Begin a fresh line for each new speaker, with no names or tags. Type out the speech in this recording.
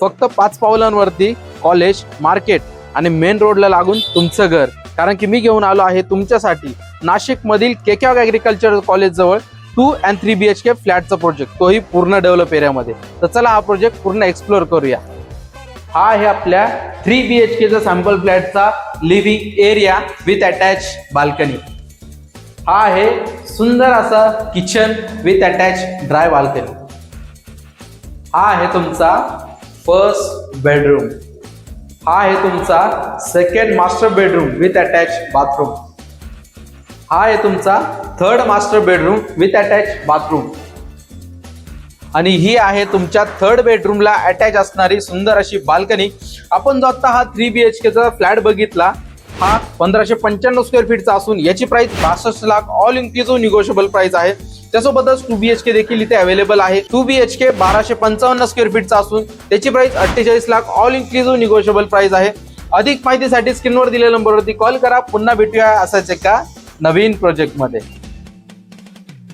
फक्त पाच पावलांवरती कॉलेज मार्केट आणि मेन रोडला लागून तुमचं घर. कारण की मी घेऊन आलो आहे तुमच्यासाठी नाशिकमधील मधील केकॅग agriculture कॉलेजजवळ two and three B H K फ्लॅटचा project तोही पूर्ण डेव्हलप एरियामध्ये तर चला हा प्रोजेक्ट पूर्ण एक्सप्लोअर करूया. हा आहे आपल्या थ्री बी एच केचा sample फ्लॅटचा living area with attach balcony हा आहे सुंदर असा kitchen with attach dry balcony हा आहे तुमचा फर्स्ट बेडरूम हा आहे तुमचा second master bedroom with attach bathroom हा आहे तुमचा third master bedroom with attach bathroom आणि ही आहे तुमच्या थर्ड बेडरूमला अटॅच असणारी सुंदर अशी बाल्कनी आपण जो आता हा थ्री बी एच केचा फ्लॅट बघितला हा पंधराशे पंच्याण्णव स्क्वेअर फीटचा असून याची प्राइस बासष्ट lakh all inclusive negotiable price आहे. त्यासोबतच टू बी एच के देखील इथे अवेलेबल आहे. टू बी एच के बाराशे पंचावन्न स्क्वेअर फीटचा असून त्याची प्राइस अठ्ठेचाळीस lakh all inclusive negotiable price आहे. अधिक माहितीसाठी स्क्रीनवर दिलेल्या नंबरवरती कॉल करा. पुन्हा भेटूया असाच एका नवीन प्रोजेक्टमध्ये